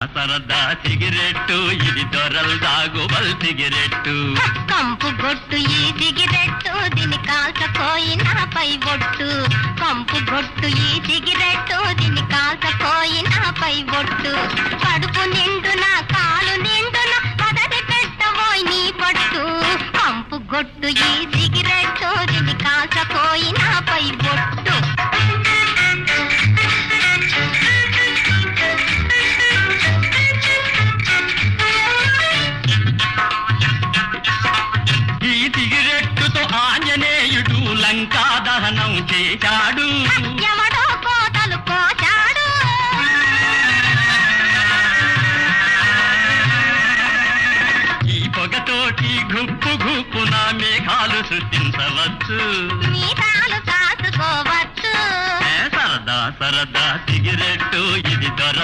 సరదా సిగరెట్టు ఇది దొరల్ దాగుబల్ సిగరెట్టు. కంపు గొట్టు ఈ సిగరెట్టు దీని కాల్చకోయినాపై బొట్టు కంపు గొట్టు ఈ సిగరెట్టు దీని కాల్చకోయినాపై బొట్టు కడుపు నిండున కాలు నిండున పదది పెట్టబోయి నీ పట్టు. కంపు గొట్టు ఈ సిగరెట్టు దీని ఆంజనేయుడు లంకా దహనం చేశాడు. ఎవడో కోతలు కోచాడు. ఈ పొగతోటి గుప్పు గుప్పున మేఘాలు సృష్టించవచ్చు. మీసాలు కాసుకోవచ్చు సరదా సరదా సిగరెట్టు ఇది సిగరెట్టు